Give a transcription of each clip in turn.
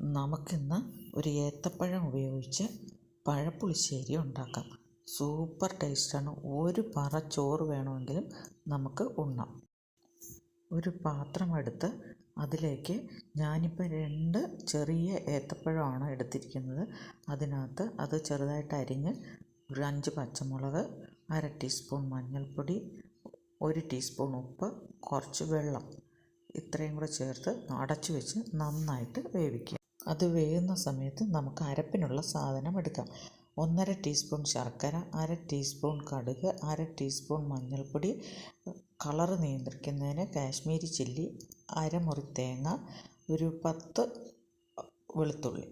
നമുക്കിന്ന് ഒരു ഏത്തപ്പഴം ഉപയോഗിച്ച് പഴപ്പുളിശ്ശേരി ഉണ്ടാക്കാം. സൂപ്പർ ടേസ്റ്റാണ്. ഒരു പറ ചോറ് വേണമെങ്കിലും നമുക്ക് ഉണ്ണാം. ഒരു പാത്രമെടുത്ത് അതിലേക്ക് ഞാനിപ്പോൾ രണ്ട് ചെറിയ ഏത്തപ്പഴമാണ് എടുത്തിരിക്കുന്നത്. അതിനകത്ത് അത് ചെറുതായിട്ട് അരിഞ്ഞ് ഒരു അഞ്ച് പച്ചമുളക് അര ടീസ്പൂൺ മഞ്ഞൾപ്പൊടി ഒരു ടീസ്പൂൺ ഉപ്പ് കുറച്ച് വെള്ളം. ഇത്രയും കൂടെ ചേർത്ത് അടച്ചു വെച്ച് നന്നായിട്ട് വേവിക്കുക. അത് വേകുന്ന സമയത്ത് നമുക്ക് അരപ്പിനുള്ള സാധനം എടുക്കാം. ഒന്നര ടീസ്പൂൺ ശർക്കര അര ടീസ്പൂൺ കടുക് അര ടീസ്പൂൺ മഞ്ഞൾപ്പൊടി കളറ് നിയന്ത്രിക്കുന്നതിന് കാശ്മീരി ചില്ലി അരമുറി തേങ്ങ ഒരു പത്ത് വെളുത്തുള്ളി.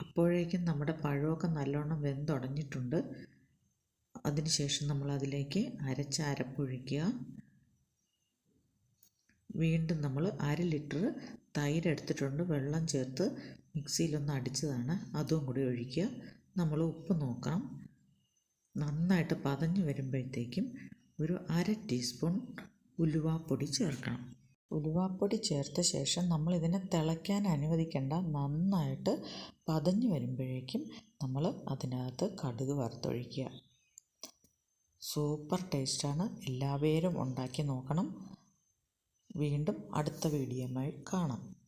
അപ്പോഴേക്കും നമ്മുടെ പഴമൊക്കെ നല്ലോണം വെന്തുടഞ്ഞിട്ടുണ്ട്. അതിനുശേഷം നമ്മൾ അതിലേക്ക് അരച്ച അരപ്പൊഴിക്കുക വീണ്ടും നമ്മൾ അര ലിറ്റർ തൈര് എടുത്തിട്ടുണ്ട്. വെള്ളം ചേർത്ത് മിക്സിയിലൊന്ന് അടിച്ചതാണ്. അതും കൂടി ഒഴിക്കുക. നമ്മൾ ഉപ്പ് നോക്കണം. നന്നായിട്ട് പതഞ്ഞ് വരുമ്പോഴത്തേക്കും ഒരു അര ടീസ്പൂൺ ഉലുവാപ്പൊടി ചേർക്കണം. ഉലുവാപ്പൊടി ചേർത്ത ശേഷം നമ്മൾ ഇതിനെ തിളയ്ക്കാൻ അനുവദിക്കേണ്ട നന്നായിട്ട് പതഞ്ഞ് വരുമ്പോഴേക്കും നമ്മൾ അതിനകത്ത് കടുക് വറുത്തൊഴിക്കുക. സൂപ്പർ ടേസ്റ്റാണ്. എല്ലാവരും ഉണ്ടാക്കി നോക്കണം. വീണ്ടും അടുത്ത വീഡിയോയുമായി കാണാം.